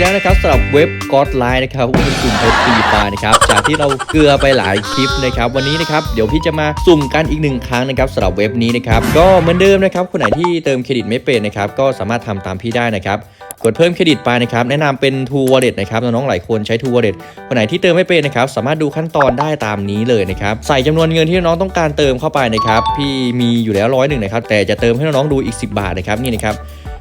แล้วนะครับสำหรับเว็บก็อดไลน์นะครับว่าเป็นกลุ่มเพชรฟรีไฟล์นะครับจากที่เราเกลือไปหลายคลิปนะครับวันนี้นะครับเดี๋ยวพี่จะมาสุ่มกันอีกหนึ่งครั้งนะครับสำหรับเว็บนี้นะครับก็เหมือนเดิมนะครับคนไหนที่เติมเครดิตไม่เป็นนะครับก็สามารถทำตามพี่ได้นะครับกดเพิ่มเครดิตไปนะครับแนะนำเป็น True Wallet นะครับน้องๆหลายคนใช้ True Wallet คนไหนที่เติมไม่เป็นนะครับสามารถดูขั้นตอนได้ตามนี้เลยนะครับใส่จำนวนเงินที่น้องๆต้องการเติมเข้าไปนะครับพี่มีอยู่แล้วร้อยหนึ่งนะครับแต่จะเติมให้น้องๆดูอีก 10 บาทนะครับนี่นะครับ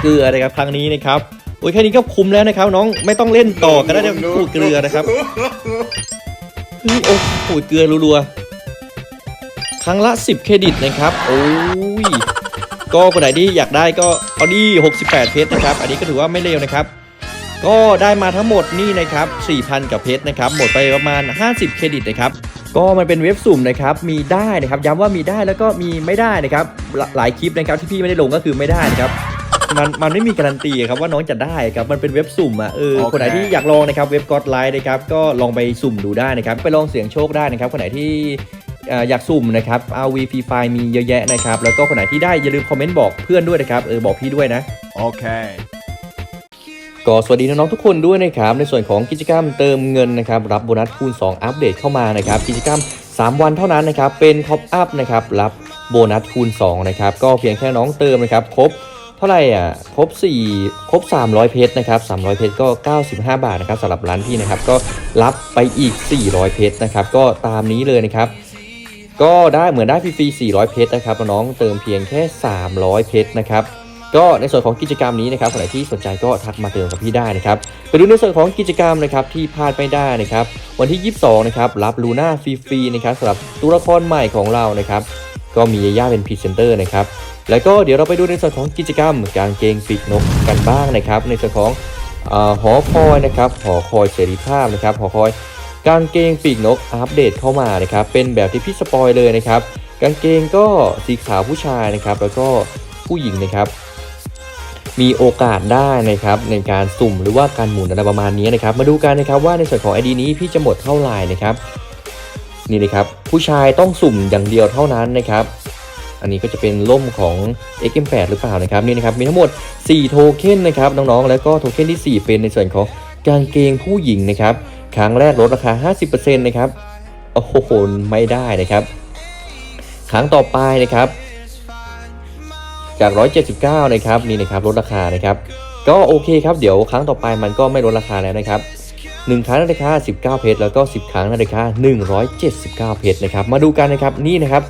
เกลือนะครับครั้งนี้นะครับโอ้ยแค่นี้ก็คุ้มแล้วนะครับ น้องไม่ต้องเล่นต่อก็ได้นะพูดเกลือนะครับเฮ้ยโอ้โหเกลือรัวๆครั้งละ 10 เครดิตนะครับโอ้ยก็คนไหนที่อยากได้ก็เอานี่68 เพชรนะครับ อันนี้ก็ถือว่าไม่เลวนะครับ ก็ได้มาทั้งหมดนี่นะครับ 4,000 กับเพชรนะครับ หมดไปประมาณ 50 เครดิตนะครับ ก็มันเป็นเว็บสุ่มนะครับ มีได้นะครับ ย้ำว่ามีได้แล้วก็มีไม่ได้นะครับ หลายคลิปนะครับที่พี่ไม่ได้ลงก็คือไม่ได้นะครับ มันมันไม่มีการันตีครับว่าน้องจะได้ครับมันเป็นเว็บสุ่มอะเออโอเคคนไหนที่อยากลองนะครับเว็บก็อดไลน์นะครับก็ลองไปสุ่มดูได้นะครับไปลองเสี่ยงโชคได้นะครับคนไหนที่เอ่ออยากสุ่มนะครับ RV Free Fire มีเยอะแยะนะครับ แล้วก็คนไหนที่ได้อย่าลืมคอมเมนต์บอกเพื่อนด้วยนะครับ เออ บอกพี่ด้วยนะ Okay. ก็สวัสดีน้องๆทุกคนด้วยนะครับในส่วนของกิจกรรมเติมเงินนะครับรับโบนัสคูณ 2 อัปเดตเข้ามานะครับกิจกรรม 3 วันเท่านั้นนะครับเป็นท็อปอัพนะครับรับโบนัสคูณ2นะครับก็เพียงแค่น้องเติมนะครับครบเท่าไหร่อะครบ4ครบ 300 เพชรนะครับ300 เพชรก็ 95 บาทนะครับสำหรับร้านพี่นะครับก็รับไปอีก 400 เพชรนะครับก็ตามนี้เลยนะครับ ก็ได้เหมือนได้ฟรีๆ400 เพชรนะครับน้องเติมเพียงแค่ 300 เพชรนะครับก็ในส่วนของกิจกรรมนี้นะครับคนไหนที่สนใจก็ทักมาเติมกับพี่ได้นะครับไปดูในส่วนของกิจกรรมนะครับที่พลาดไม่ได้นะครับวันที่ 22 นะครับรับลูน่าฟรีๆนะครับสำหรับตัวละครใหม่ของเรานะครับก็มียาย่าเป็นพรีเซนเตอร์นะครับ แล้วก็เดี๋ยวเราไปดูในส่วนของกิจกรรม การเกงปีกนกกันบ้างนะครับ ในส่วนของเออหอคอยนะครับหอคอยเสรีภาพนะครับหอคอยกางเกงปีกนกอัปเดตเข้ามานะครับเป็นแบบที่พี่สปอยเลยนะครับกางเกงก็สีขาวผู้ชายนะครับแล้วก็ผู้หญิงนะครับ มีโอกาสได้นะครับในการสุ่มหรือว่าการหมุนอะไรประมาณนี้นะครับ มาดูกันนะครับว่าในส่วนของ ID นี้พี่จะหมดเท่าไหร่นะครับนี่นะครับผู้ชายต้องสุ่มอย่างเดียวเท่านั้นนะครับ อันนี้ก็จะเป็นล่มของ XM8 หรือเปล่านะครับนี่นะครับมีทั้งหมด 4 โทเค็นนะครับน้องๆ แล้วก็โทเค็นที่ 4 เป็นในส่วนของกางเกงผู้หญิงนะครับครั้งแรกลดราคา 50%นะครับโอ้โหไม่ได้นะครับครั้งต่อไปนะครับ จาก 179 นะครับนี่นะครับลดราคานะครับก็โอเคครับเดี๋ยวครั้งต่อไปมันก็ไม่ลดราคาแล้วนะครับ1ครั้งในราคา19 เพชรแล้วก็ 10 ครั้งในราคา179 เพชรนะครับมาดูกันนะครับนี่นะครับ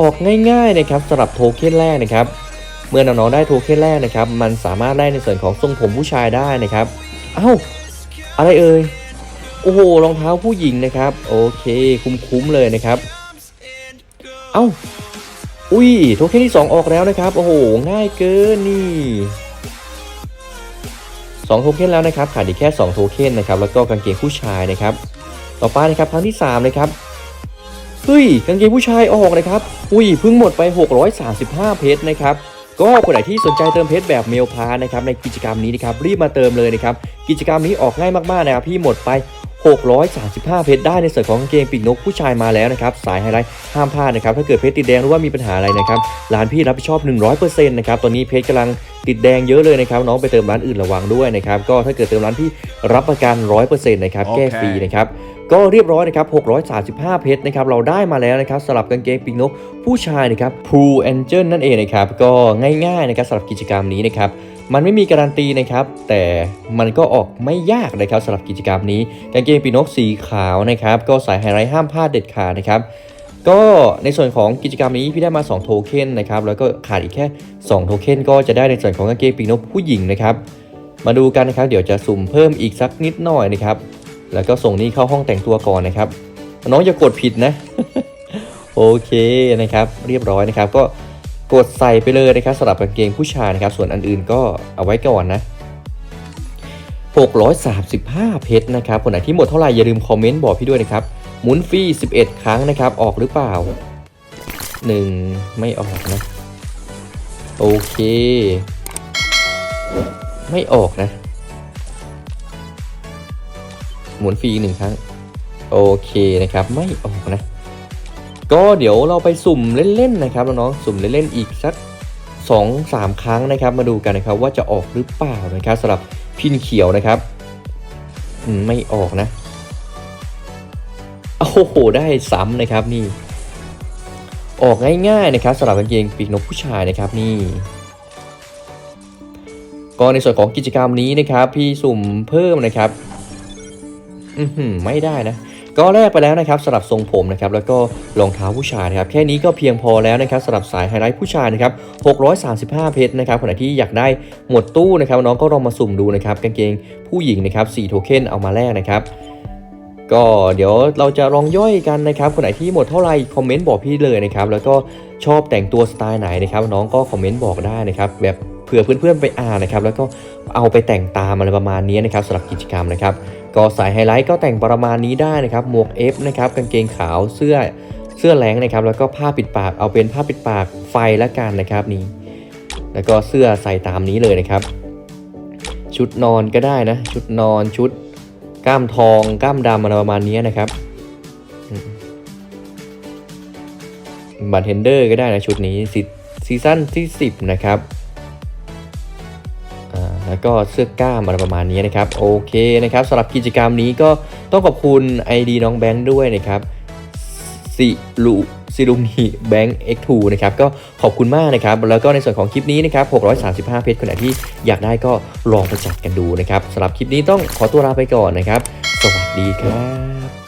ออกง่ายๆนะครับสำหรับโทเค็นแรกนะครับ เมื่อน้องๆได้โทเค็นแรกนะครับ มันสามารถได้ในส่วนของทรงผมผู้ชายได้นะครับ เอ้า อะไรเอ่ย โอ้โหรองเท้าผู้หญิงนะครับ โอเคคุ้มๆเลยนะครับ เอ้า อุ้ยโทเค็นที่ 2 ออกแล้วนะครับ โอ้โหง่ายเกินนี่2โทเค็นแล้วนะครับขาดอีกแค่ 2 โทเค็นนะครับแล้วก็กางเกงผู้ชายนะครับ ต่อไปนะครับครั้งที่3นะครับ เฮ้ยกางเกงผู้ชายออกนะครับ อุ้ยเพิ่งหมดไป 635 เพชรนะครับก็คนไหนที่สนใจเติมเพชรแบบเมลพาร์นะครับในกิจกรรมนี้นะครับรีบมาเติมเลยนะครับกิจกรรมนี้ออกง่ายมากๆนะครับพี่หมดไป 635 เพชรได้ในส่วนของกางเกงปีกนกผู้ชายมาแล้วนะครับสายไฮไลท์ห้ามพลาดนะครับถ้าเกิดเพชรติดแดงหรือว่ามีปัญหาอะไรนะครับร้านพี่รับผิดชอบ 100%นะครับตอนนี้เพชรกำลังติดแดงเยอะเลยนะครับน้องไปเติมร้านอื่นระวังด้วยนะครับก็ถ้าเกิดเติมร้านพี่รับประกัน 100%นะครับแก้ฟรีนะครับ ก็เรียบร้อยนะครับ 635 เพชรนะครับ เราได้มาแล้วนะครับสำหรับกางเกงปีกนกผู้ชายนะครับ Blue Angel นั่นเองนะครับ ก็ง่ายๆนะครับสำหรับกิจกรรมนี้นะครับ มันไม่มีการันตีนะครับ แต่มันก็ออกไม่ยากนะครับสำหรับกิจกรรมนี้ กางเกงปีกนกสีขาวนะครับ ก็สายไฮไลท์ห้ามพลาดเด็ดขาดนะครับก็ในส่วนของกิจกรรมนี้พี่ได้มา 2 โทเค็นนะครับ แล้วก็ขาดอีกแค่ 2 โทเค็นก็จะได้ในส่วนของกางเกงปีกนกผู้หญิงนะครับ มาดูกันนะครับ เดี๋ยวจะสุ่มเพิ่มอีกสักนิดหน่อยนะครับ แล้วก็ส่งนี้เข้าห้องแต่งตัวก่อนนะครับ น้องอย่ากดผิดนะ โอเคนะครับ เรียบร้อยนะครับ ก็กดใส่ไปเลยนะครับสำหรับกางเกงผู้ชายนะครับ ส่วนอันอื่นก็เอาไว้ก่อนนะ 635 เพชรนะครับคนไหนที่หมดเท่าไหร่อย่าลืมคอมเมนต์บอกพี่ด้วยนะครับหมุนฟรี 11 ครั้งนะครับ ออกหรือเปล่า 1 ไม่ออกนะ โอเค ไม่ออกนะ หมุนฟรีอีกหนึ่งครั้ง โอเคนะครับ ไม่ออกนะ ก็เดี๋ยวเราไปสุ่มเล่นๆนะครับน้องๆสุ่มเล่นๆอีกสัก2-3 ครั้งนะครับ มาดูกันนะครับว่าจะออกหรือเปล่านะครับสำหรับพินเขียวนะครับไม่ออกนะโอ้โหได้ซ้ำนะครับนี่ ออกง่ายๆนะครับสำหรับกางเกงปีกนกผู้ชายนะครับนี่ก็ในส่วนของกิจกรรมนี้นะครับ พี่สุ่มเพิ่มนะครับ ไม่ได้นะ ก็แลกไปแล้วนะครับสำหรับทรงผมนะครับแล้วก็รองเท้าผู้ชายนะครับแค่นี้ก็เพียงพอแล้วนะครับสำหรับสายไฮไลท์ผู้ชายนะครับ635 เพชรนะครับคนไหนที่อยากได้หมดตู้นะครับน้องก็ลองมาสุ่มดูนะครับกางเกงผู้หญิงนะครับ4โทเค็นเอามาแลกนะครับ ก็เดี๋ยวเราจะลองย่อยกันนะครับคนไหนที่หมดเท่าไหร่คอมเมนต์บอกพี่เลยนะครับแล้วก็ชอบแต่งตัวสไตล์ไหนนะครับน้องก็คอมเมนต์บอกได้นะครับแบบเผื่อเพื่อนๆไปอ่านนะครับแล้วก็เอาไปแต่งตามอะไรประมาณนี้นะครับสำหรับกิจกรรมนะครับก็สายไฮไลท์ก็แต่งประมาณนี้ได้นะครับหมวก F นะครับกางเกงขาวเสื้อเสื้อแรงนะครับแล้วก็ผ้าปิดปากเอาเป็นผ้าปิดปากไฟละกันนะครับนี่แล้วก็เสื้อใส่ตามนี้เลยนะครับ ชุดนอนก็ได้นะ ชุดนอนชุด กล้ามทองกล้ามดำอะไรประมาณนี้นะครับบัตเทนเดอร์ก็ได้นะชุดนี้ซีซีซั่นที่ 10 นะครับแล้วก็เสื้อกล้ามอะไรประมาณนี้นะครับ โอเคนะครับสำหรับกิจกรรมนี้ก็ต้องขอบคุณ ID น้องแบงค์ด้วยนะครับสิลุ ซิลุนีแบงก์เอ็กทูนะครับก็ขอบคุณมากนะครับ แล้วก็ในส่วนของคลิปนี้นะครับ 635 เพจคนไหนที่อยากได้ก็ลองไปจัดกันดูนะครับสำหรับคลิปนี้ต้องขอตัวลาไปก่อนนะครับ สวัสดีครับ